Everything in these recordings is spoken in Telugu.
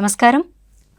నమస్కారం.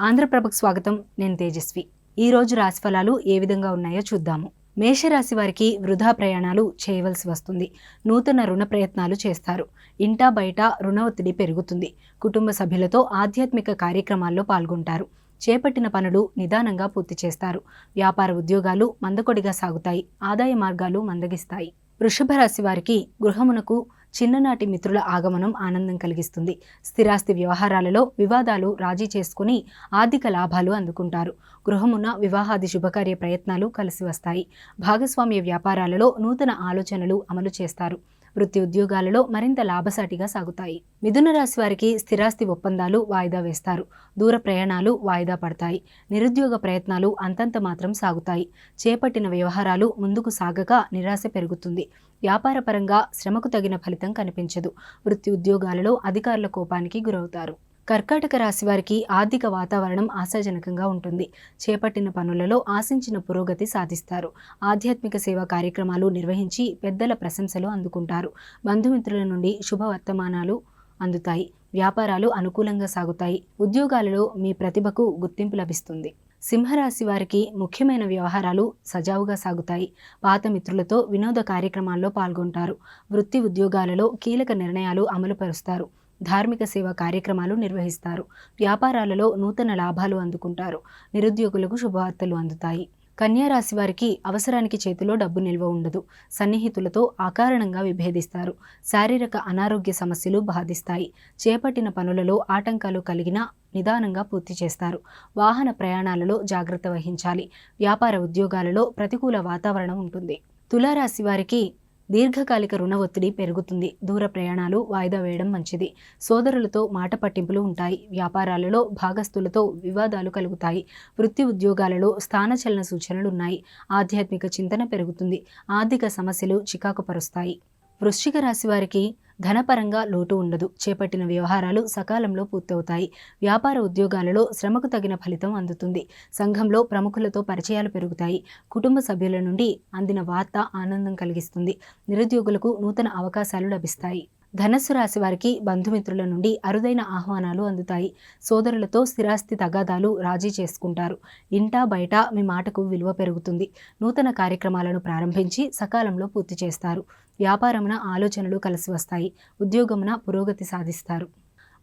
ఆంధ్రప్రభకు స్వాగతం. నేను తేజస్వి. ఈ రోజు రాశిఫలాలు ఏ విధంగా ఉన్నాయో చూద్దాము. మేషరాశి వారికి వృధా ప్రయాణాలు చేయవలసి వస్తుంది. నూతన రుణ ప్రయత్నాలు చేస్తారు. ఇంటా బయట రుణ ఒత్తిడి పెరుగుతుంది. కుటుంబ సభ్యులతో ఆధ్యాత్మిక కార్యక్రమాల్లో పాల్గొంటారు. చేపట్టిన పనులు నిదానంగా పూర్తి చేస్తారు. వ్యాపార ఉద్యోగాలు మందకొడిగా సాగుతాయి. ఆదాయ మార్గాలు మందగిస్తాయి. వృషభ రాశి వారికి గృహమునకు చిన్ననాటి మిత్రుల ఆగమనం ఆనందం కలిగిస్తుంది. స్థిరాస్తి వ్యవహారాలలో వివాదాలు రాజీ చేసుకుని ఆర్థిక లాభాలు అందుకుంటారు. గృహమున వివాహాది శుభకార్య ప్రయత్నాలు కలిసి వస్తాయి. భాగస్వామ్య వ్యాపారాలలో నూతన ఆలోచనలు అమలు చేస్తారు. వృత్తి ఉద్యోగాలలో మరింత లాభసాటిగా సాగుతాయి. మిథున రాశి వారికి స్థిరాస్తి ఒప్పందాలు వాయిదా వేస్తారు. దూర ప్రయాణాలు వాయిదా పడతాయి. నిరుద్యోగ ప్రయత్నాలు అంతంత మాత్రం సాగుతాయి. చేపట్టిన వ్యవహారాలు ముందుకు సాగక నిరాశ పెరుగుతుంది. వ్యాపారపరంగా శ్రమకు తగిన ఫలితం కనిపించదు. వృత్తి ఉద్యోగాలలో అధికారుల కోపానికి గురవుతారు. కర్కాటక రాశి వారికి ఆర్థిక వాతావరణం ఆశాజనకంగా ఉంటుంది. చేపట్టిన పనులలో ఆశించిన పురోగతి సాధిస్తారు. ఆధ్యాత్మిక సేవా కార్యక్రమాలు నిర్వహించి పెద్దల ప్రశంసలు అందుకుంటారు. బంధుమిత్రుల నుండి శుభవర్తమానాలు అందుతాయి. వ్యాపారాలు అనుకూలంగా సాగుతాయి. ఉద్యోగాలలో మీ ప్రతిభకు గుర్తింపు లభిస్తుంది. సింహరాశి వారికి ముఖ్యమైన వ్యవహారాలు సజావుగా సాగుతాయి. పాత మిత్రులతో వినోద కార్యక్రమాల్లో పాల్గొంటారు. వృత్తి ఉద్యోగాలలో కీలక నిర్ణయాలు అమలుపరుస్తారు. ధార్మిక సేవా కార్యక్రమాలు నిర్వహిస్తారు. వ్యాపారాలలో నూతన లాభాలు అందుకుంటారు. నిరుద్యోగులకు శుభవార్తలు అందుతాయి. కన్యారాశి వారికి అవసరానికి చేతిలో డబ్బు నిల్వ ఉండదు. సన్నిహితులతో అకారణంగా విభేదిస్తారు. శారీరక అనారోగ్య సమస్యలు బాధిస్తాయి. చేపట్టిన పనులలో ఆటంకాలు కలిగినా నిదానంగా పూర్తి చేస్తారు. వాహన ప్రయాణాలలో జాగ్రత్త వహించాలి. వ్యాపార ఉద్యోగాలలో ప్రతికూల వాతావరణం ఉంటుంది. తులారాశి వారికి దీర్ఘకాలిక రుణ ఒత్తిడి పెరుగుతుంది. దూర ప్రయాణాలు వాయిదా వేయడం మంచిది. సోదరులతో మాట పట్టింపులు ఉంటాయి. వ్యాపారాలలో భాగస్తులతో వివాదాలు కలుగుతాయి. వృత్తి ఉద్యోగాలలో స్థానచలన సూచనలు ఉన్నాయి ఆధ్యాత్మిక చింతన పెరుగుతుంది. ఆర్థిక సమస్యలు చికాకు పరుస్తాయి వృశ్చిక రాశి వారికి ధనపరంగా లోటు ఉండదు. చేపట్టిన వ్యవహారాలు సకాలంలో పూర్తవుతాయి. వ్యాపార ఉద్యోగాలలో శ్రమకు తగిన ఫలితం అందుతుంది. సంఘంలో ప్రముఖులతో పరిచయాలు పెరుగుతాయి. కుటుంబ సభ్యుల నుండి అందిన వార్త ఆనందం కలిగిస్తుంది. నిరుద్యోగులకు నూతన అవకాశాలు లభిస్తాయి. ధనస్సు రాశి వారికి బంధుమిత్రుల నుండి అరుదైన ఆహ్వానాలు అందుతాయి. సోదరులతో స్థిరాస్తి తగాదాలు రాజీ చేసుకుంటారు. ఇంటా బయట మీ మాటకు విలువ పెరుగుతుంది. నూతన కార్యక్రమాలను ప్రారంభించి సకాలంలో పూర్తి చేస్తారు. వ్యాపారమున ఆలోచనలు కలిసి వస్తాయి. ఉద్యోగమున పురోగతి సాధిస్తారు.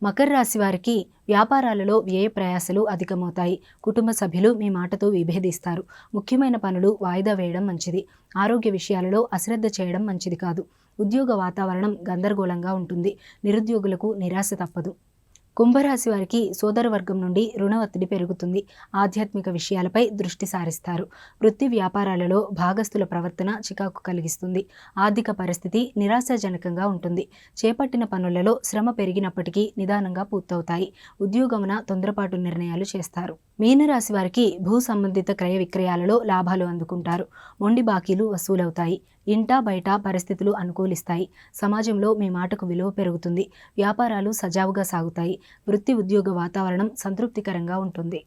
మకర రాశి వారికి వ్యాపారాలలో వ్యయ ప్రయాసలు అధికమవుతాయి. కుటుంబ సభ్యులు మీ మాటతో విభేదిస్తారు. ముఖ్యమైన పనులు వాయిదా వేయడం మంచిది. ఆరోగ్య విషయాలలో అశ్రద్ధ చేయడం మంచిది కాదు. ఉద్యోగ వాతావరణం గందరగోళంగా ఉంటుంది. నిరుద్యోగులకు నిరాశ తప్పదు. కుంభరాశి వారికి సోదరవర్గం నుండి రుణ ఒత్తిడి పెరుగుతుంది. ఆధ్యాత్మిక విషయాలపై దృష్టి సారిస్తారు. వృత్తి వ్యాపారాలలో భాగస్థుల ప్రవర్తన చికాకు కలిగిస్తుంది. ఆర్థిక పరిస్థితి నిరాశాజనకంగా ఉంటుంది. చేపట్టిన పనులలో శ్రమ పెరిగినప్పటికీ నిదానంగా పూర్తవుతాయి. ఉద్యోగమున తొందరపాటు నిర్ణయాలు చేస్తారు. మీనరాశి వారికి భూ సంబంధిత క్రయ విక్రయాలలో లాభాలు అందుకుంటారు. మొండి బాకీలు వసూలవుతాయి. ఇంటా బయట పరిస్థితులు అనుకూలిస్తాయి. సమాజంలో మీ మాటకు విలువ పెరుగుతుంది. వ్యాపారాలు సజావుగా సాగుతాయి. వృత్తి ఉద్యోగ వాతావరణం సంతృప్తికరంగా ఉంటుంది.